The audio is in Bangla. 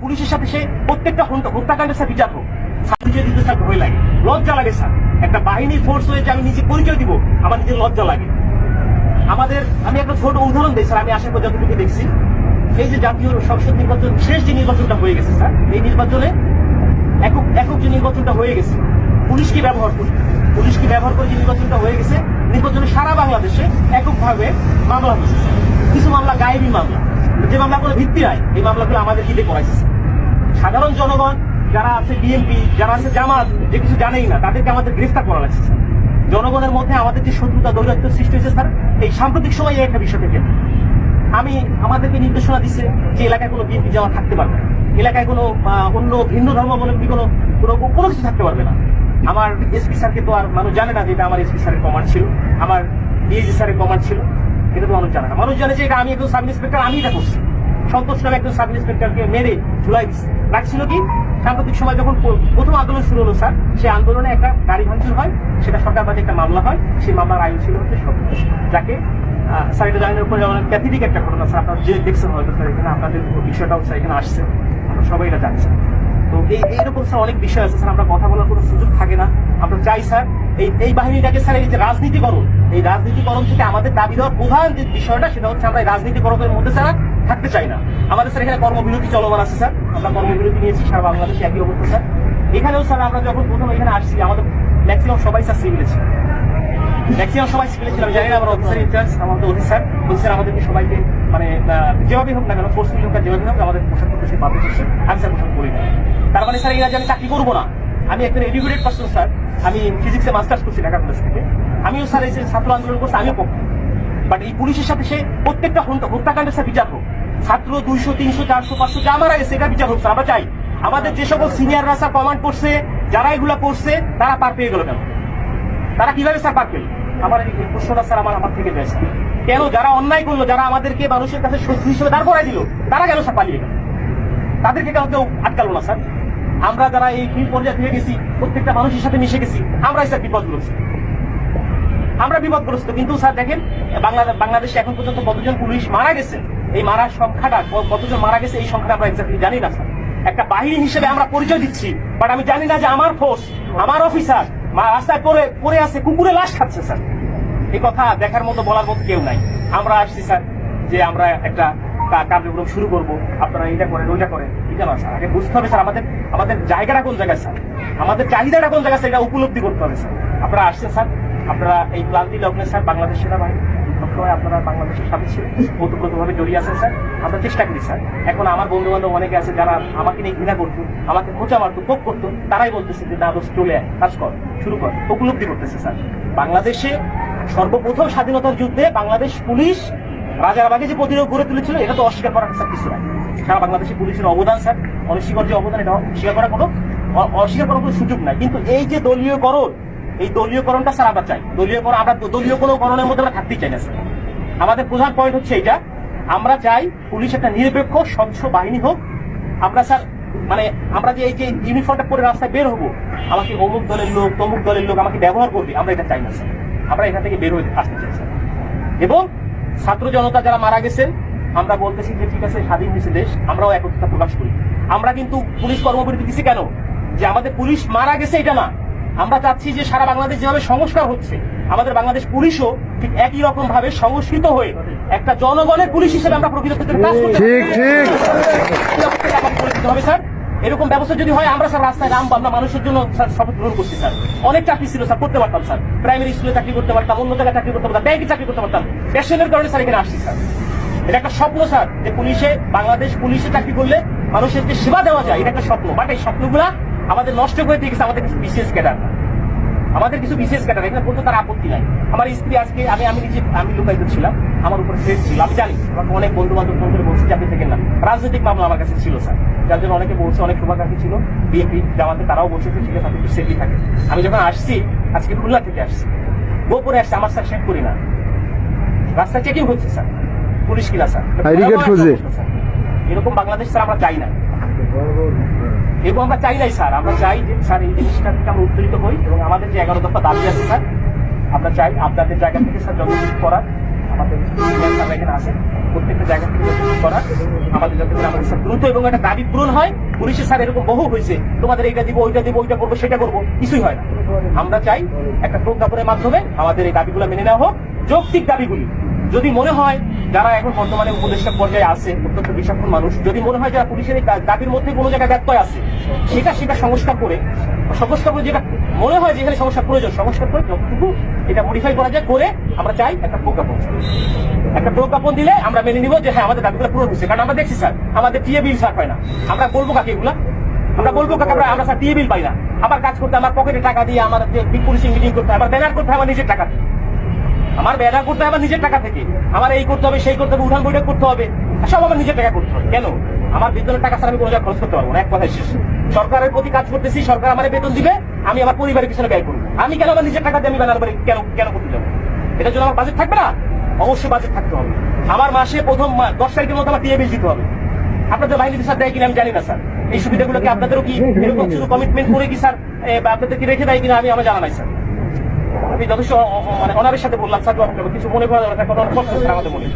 পুলিশের সাথে সে প্রত্যেকটা হত্যা- হত্যাকাণ্ডের সাথে বিচার হোক। দিতে স্যার ভয় লাগে। লজ্জা লাগে স্যার। একটা বাহিনীর ফোর্স হয়ে যে আমি নিজে পরিচয় দিব, আমার নিজের লজ্জা লাগে। আমাদের আমি একটা ছোট উদাহরণ দিই স্যার, আমি আশা করি যতটুকু দেখছি। এই যে জাতীয় সংসদ নির্বাচন শেষ যে নির্বাচনটা হয়ে গেছে স্যার, এই নির্বাচনে একক একক যে নির্বাচনটা হয়ে গেছে, পুলিশ কি ব্যবহার করে? পুলিশ কি ব্যবহার করে যে নির্বাচনটা হয়ে গেছে? নির্বাচনে সারা বাংলাদেশে এককভাবে মামলা হয়েছে কিছু মামলা গায়েবী মামলা। যে মামলাগুলো ভিত্তি নাই, এই মামলাগুলো আমাদের দিতে করাইছে। সাধারণ জনগণ, যারা আছে বিএনপি যারা আছে জামাত, যে কিছু জানেই না, তাদেরকে আমাদের গ্রেফতার করা লাগছে জনগণের মধ্যে আমাদের যে শত্রুতা, দৈরাত্য সৃষ্টি হয়েছে, স্যার, এই সাম্প্রতিক সময়ে একটা বিষয় থেকে আমি, আমাদেরকে নির্দেশনা দিচ্ছে যে এলাকায় কোনো বিএনপি যাওয়া থাকতে পারবে না। এলাকায় কোনো অন্য ভিন্ন ধর্মাবলম্বী কোনো কোনো কোনো কিছু থাকতে পারবে না। আমার এসপি স্যারকে তো আর মানুষ জানে না যে এটা আমার এসপি স্যারের কমান্ড ছিল। আমার ডিএজি স্যারের কমান্ড ছিল। এটা তো মানুষ জানে না। মানুষ জানে যে এটা আমি একজন সাব ইন্সপেক্টর আমি এটা করছি। সন্তোষ নামে একজন সাব ইন্সপেক্টরকে মেরে ঝুলাই রাখছিল কি, সাম্প্রতিক সময় যখন প্রথম আন্দোলন শুরু হলো স্যার, সেই আন্দোলনে একটা গাড়ি ভাঙচুর হয়, সেটা সরকার বাদে একটা মামলা হয়, সেই মামলার আয়ু ছিল হচ্ছে সন্তোষ, যাকে স্যার এটা জানেন, উপরে যেমন প্যাথেটিক একটা ঘটনা স্যার, আপনার যে দেখছেন হয়তো স্যার এখানে, আপনাদের বিষয়টাও স্যার এখানে আসছে, আমরা সবাই এটা জানছি। তো এই, এইরকম স্যার অনেক বিষয় আছে, স্যার, আমরা কথা বলার কোনো সুযোগ থাকে না। আমরা চাই স্যার এই বাহিনীটাকে স্যার এই যে রাজনীতিকরণ। এই রাজনীতিকরণ থেকে আমাদের দাবি দেওয়ার প্রধান যে বিষয়টা সেটা হচ্ছে আমরা এই রাজনীতিকরণের মধ্যে স্যার থাকতে চাই না। আমাদের স্যার এখানে কর্মবিরতি চলমান আছে স্যার। আমরা কর্মবিরতি নিয়েছি সারা বাংলাদেশে একই অবস্থা স্যার। এখানেও স্যার আমরা যখন প্রথম এখানে আসছি আমাদের ম্যাক্সিমাম সবাই স্যার সিভিলে ছিল। ম্যাক্সিমাম সবাই সিভিলে ছিলাম জানি না আমার অফিসার ইনচার্জ আমাদের অফিসার অফিসার আমাদেরকে সবাইকে মানে আহ, যেভাবে হোক না কেন ফোর্স হোক আর যেভাবে হোক আমাদের পোশাক করতে সে বাধ্য করছে আমি স্যার পোশাক করি না। তার মানে স্যার এরা যে আমি চাকরি করব না আমি একজন এডুকেটেড পার্সন স্যার আমি ফিজিক্সে মাস্টার্স করছি ঢাকা কলেজ থেকে। আমিও স্যার এই যে ছাত্র আন্দোলন করছি, আমিও পক্ষ বাট এই পুলিশের সাথে সে প্রত্যেকটা হত্যা- হত্যাকাণ্ডের সাথে বিচার হোক। ছাত্র দুইশো, তিনশো, চারশো, পাঁচশো যা মারা গেছে এটা বিচার হোক স্যার আমরা চাই। আমাদের যে সকল সিনিয়ররা স্যার কমান্ড করছে, যারা এগুলা করছে, তারা পার পেয়ে গেল কেন? তারা কীভাবে স্যার পার পেল? আমার এই প্রশ্নটা স্যার আমার আমার থেকে বেশ। কেন যারা অন্যায় করল, যারা আমাদেরকে মানুষের কাছে শত্রু হিসেবে দাঁড় করাই দিল, তারা কেন স্যার পালিয়ে গেল? তাদেরকে কেন কেউ আটকালো না স্যার আমরা যারা এই পর্যায়ে থেকে গেছি, প্রত্যেকটা মানুষের সাথে মিশে গেছি, আমরাই স্যার বিপদগ্রস্ত। আমরা বিপদগ্রস্ত, কিন্তু স্যার দেখেন বাংলাদেশে এখন পর্যন্ত কতজন পুলিশ মারা গেছে? এই মারার সংখ্যাটা কতজন মারা গেছে, এই সংখ্যাটা আমরা এক্স্যাক্টলি জানি না, স্যার। একটা বাহিনী হিসেবে আমরা পরিচয় দিচ্ছি বাট আমি জানি না যে আমার ফোর্স আমার অফিসার রাস্তায় পড়ে পড়ে আছে, কুকুরে লাশ খাচ্ছে, স্যার। এই কথা দেখার মতো বলার মতো কেউ নাই। আমরা আসছি, স্যার, যে আমরা একটা কার্যক্রম শুরু করব। আপনারা এটা করেন, ওইটা করেন। এটা না স্যার? আগে বুঝতে হবে, স্যার, আমাদের আমাদের জায়গাটা কোন জায়গায়, স্যার? আমাদের চাহিদাটা কোন জায়গায় এটা উপলব্ধি করতে হবে, স্যার। আপনারা আসছেন, স্যার। আপনারা এই ক্লান্তি লগ্নে, স্যার, বাংলাদেশ সেনাবাহিনী সবসময় আপনারা বাংলাদেশের সাথে ছিলেন, ওতপ্রোতভাবে জড়িয়ে আছেন, স্যার। আমরা চেষ্টা করি, স্যার। এখন আমার বন্ধু বান্ধব অনেকে আছে, যারা আমাকে নিয়ে ঘৃণা করতো, আমাকে খোঁচা মারতো, কোপ করতো, তারাই বলতেছে যে, না দোষ চলে কাজ কর, শুরু কর। উপলব্ধি করতেছে, স্যার। বাংলাদেশে সর্বপ্রথম স্বাধীনতার যুদ্ধে বাংলাদেশ পুলিশ রাজারবাগে যে প্রতিরোধ গড়ে তুলেছিল, এটা তো অস্বীকার করার স্যার কিছু নাই। সারা বাংলাদেশে পুলিশের অবদান, স্যার। অনস্বীকার যে অবদান, এটা স্বীকার করার কোনো অস্বীকার করার কোনো সুযোগ নাই। কিন্তু এই যে দলীয়করণ এই দলীয়করণটা স্যার আমরা চাই। দলীয়করণ আমরা দলীয় কোনো করণের মধ্যে আমরা থাকতেই চাই না, স্যার। আমাদের প্রধান পয়েন্ট হচ্ছে এটা আমরা চাই পুলিশ একটা নিরপেক্ষ, স্বচ্ছ বাহিনী হোক। আমরা স্যার মানে আমরা যে এই যে ইউনিফর্মটা পরে রাস্তায় বের হব, আমাকে অমুক দলের লোক, তমুক দলের লোক আমাকে ব্যবহার করবে, আমরা এটা চাই না, স্যার। আমরা এখান থেকে বের হয়ে আসতে চাই, স্যার। এবং ছাত্র জনতা যারা মারা গেছেন, আমরা বলতেছি যে ঠিক আছে, স্বাধীন হয়েছে দেশ, আমরাও একত্রতা প্রকাশ করি। আমরা কিন্তু পুলিশ কর্মবিরতি দিচ্ছি কেন? যে আমাদের পুলিশ মারা গেছে এটা না। আমরা চাচ্ছি যে সারা বাংলাদেশ যেভাবে সংস্কার হচ্ছে আমাদের বাংলাদেশ পুলিশও ঠিক একই রকম ভাবে সংস্কৃত হয়ে একটা জনগণের পুলিশ হিসেবে আমরা প্রকৃত ক্ষেত্রে কাজ করতে ঠিক ঠিক। এই অবস্থাটা আমাদের করে দিতে হবে স্যার? এরকম ব্যবস্থা যদি হয় আমরা স্যার রাস্তায় নামবো আমরা মানুষের জন্য স্যার শপথ গ্রহণ করছি স্যার। অনেক চাকরি ছিল স্যার করতে পারতাম স্যার। প্রাইমারি স্কুলে চাকরি করতে পারতাম অন্য জায়গায় চাকরি করতে পারতাম ব্যাংকে চাকরি করতে পারতাম। প্যাশনের কারণে স্যার এখানে আসছি স্যার। এটা একটা স্বপ্ন স্যার যে পুলিশে বাংলাদেশ পুলিশে চাকরি করলে মানুষের যে সেবা দেওয়া যায় এটা একটা স্বপ্ন। বাট এই স্বপ্নগুলা আমাদের নষ্ট করে দিয়ে গেছে আমাদের কিছু বিশেষ ক্যাডার। আমাদের কিছু বিশেষ ক্যাটার এখানে বলতে তার আপত্তি নাই। আমার স্ত্রী আজকে আমি আমি নিজে আমি লুকাইতে ছিলাম আমার উপরে ফ্রেড ছিল। আমি জানি আমাকে অনেক বন্ধু বান্ধব ফোন করে বলছে যে আপনি থেকে না। রাজনৈতিক মামলা আমার কাছে ছিল স্যার। যার জন্য অনেকে বলছে অনেক শুভাকাঙ্ক্ষী ছিল। বিএনপি জামাতে তারাও বলছে যে ঠিক আছে আপনি একটু সেফলি থাকে আমি যখন আসছি আজকে খুলনা থেকে আসছি। গোপনে আসছে আমার স্যার শেখ করি না। রাস্তায় চেকিং হচ্ছে স্যার। পুলিশ কিনা স্যার। এরকম বাংলাদেশ স্যার আমরা চাই না। এবং আমরা চাই নাই স্যার, আমরা চাই যে স্যার এই জিনিসটা থেকে আমরা উত্তরিত হই এবং আমাদের যে এগারো দফা দাবি আছে স্যার, আমরা চাই আপনাদের জায়গা থেকে স্যার যতটুকু করার, আমাদের এখানে আছে প্রত্যেকটা জায়গা থেকে যতটুকু করার, আমাদের যাতে আমাদের স্যার দ্রুত এবং একটা দাবি পূরণ হয়। পুলিশের স্যার এরকম বহু হয়েছে, তোমাদের এইটা দিব, ওইটা দিব, ওইটা করব, সেটা করব, কিছুই হয় না। আমরা চাই একটা প্রজ্ঞাপনের মাধ্যমে আমাদের এই দাবিগুলো মেনে নেওয়া হোক, যৌক্তিক দাবিগুলি। যদি মনে হয় যারা এখন বর্তমানে উপদেষ্টা পর্যায়ে আছে অত্যন্ত বিচক্ষণ মানুষ যদি মনে হয় যারা পুলিশের দাবির মধ্যে কোনো জায়গায় ব্যত্যয় আছে সেটা সেটা সংস্কার করে সংস্কার করে যেটা মনে হয় যেখানে সংস্কার প্রয়োজন সংস্কার করে যতটুকু এটা মডিফাই করা যায় করে আমরা চাই একটা প্রজ্ঞাপন। একটা প্রজ্ঞাপন দিলে আমরা মেনে নিব যে হ্যাঁ আমাদের দাবিগুলো পূরণ হচ্ছে কারণ আমরা দেখছি স্যার আমাদের টিএ বিল স্যার পায় না। আমরা বলব কাকে এগুলা? আমরা বলব কাকে? আমরা আমরা স্যার টিএ বিল পাই না। আমার কাজ করতে আমার পকেটে টাকা দিয়ে আমার যে পুলিশিং মিটিং করতে হয়, আবার ব্যানার করতে হয় আমার নিজের টাকা। আমার ব্যানার করতে হবে নিজের টাকা থেকে। আমার এই করতে হবে সেই করতে হবে উঠান বৈঠক করতে হবে। সব আমার নিজের টাকা করতে হবে। কেন? আমার বেতনের টাকা ছাড়া আমি কোনো খরচ করতে পারব না। এক কথায় শেষ। সরকারের প্রতি কাজ করতেছি সরকার আমার বেতন দিবে আমি আমার পরিবারের পিছনে ব্যয় করব। আমি কেন আমার নিজের টাকা দিয়ে আমি ব্যানার বাড়ি কেন কেন করতে যাব? এটার জন্য আমার বাজেট থাকবে না? অবশ্যই বাজেট থাকতে হবে। আমার মাসে প্রথম দশ তারিখের মধ্যে আমার টিএ বিল দিতে হবে। আপনাদের বাহিনী স্যার দেয় কিনা আমি জানি না স্যার। এই সুবিধাগুলো কি আপনাদেরও কি এরকম শুধু কমিটমেন্ট করে কি স্যার এ, বা আপনাদের কি রেখে দেয় কিনা আমি আমার জানা নাই স্যার। আমি যথেষ্ট মানে ওনারের সাথে বললাম স্যার কিছু মনে করা দরকার কথা আমাদের মনে